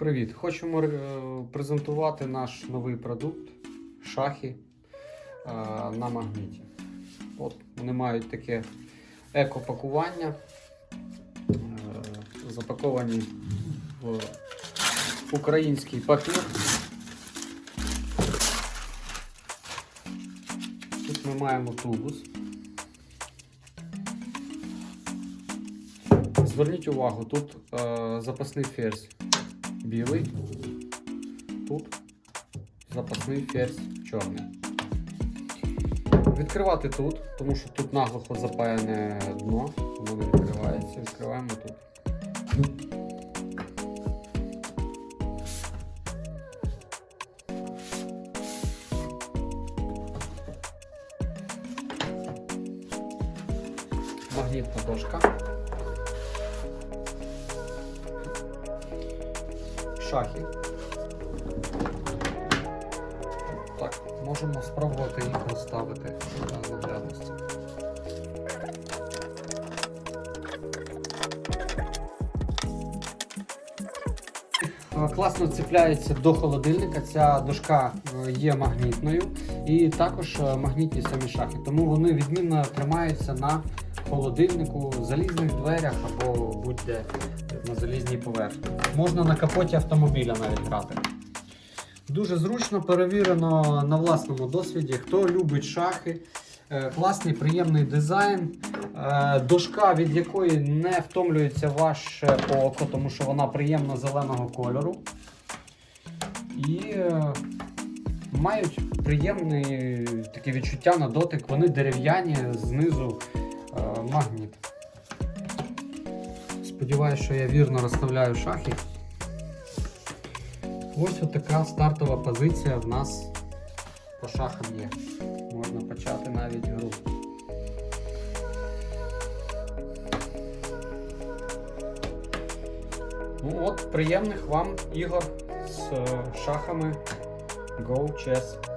Привіт! Хочемо е, презентувати наш новий продукт шахи е, на магніті. От вони мають таке еко-пакування, е, запаковані в український папір. Тут ми маємо тубус. Зверніть увагу, тут запасний ферзь білий, тут запасний ферзь чорний. Відкривати тут, тому що тут наглухо запаяне дно, воно відкривається. Відкриваємо тут. Магнітна дошка. Шахи. Так, можемо спробувати їх розставити для наглядності. Класно цепляється до холодильника. Ця дошка е, є магнітною і також е, магнітні самі шахи. Тому вони відмінно тримаються на холодильнику, залізних дверях або будь-де на залізній поверхні. Можна на капоті автомобіля навіть грати. Дуже зручно перевірено на власному досвіді. Хто любить шахи, е, класний, приємний дизайн, е, дошка, від якої не втомлюється ваше око, тому що вона приємно зеленого кольору. І е, мають приємне таке відчуття на дотик. Вони дерев'яні, знизу е, магніт. Сподіваюсь, що я вірно розставляю шахи. Ось така стартова позиція в нас по шахам є. Можна почати навіть гру. Ну от, приємних вам ігор з е, шахами Go Chess.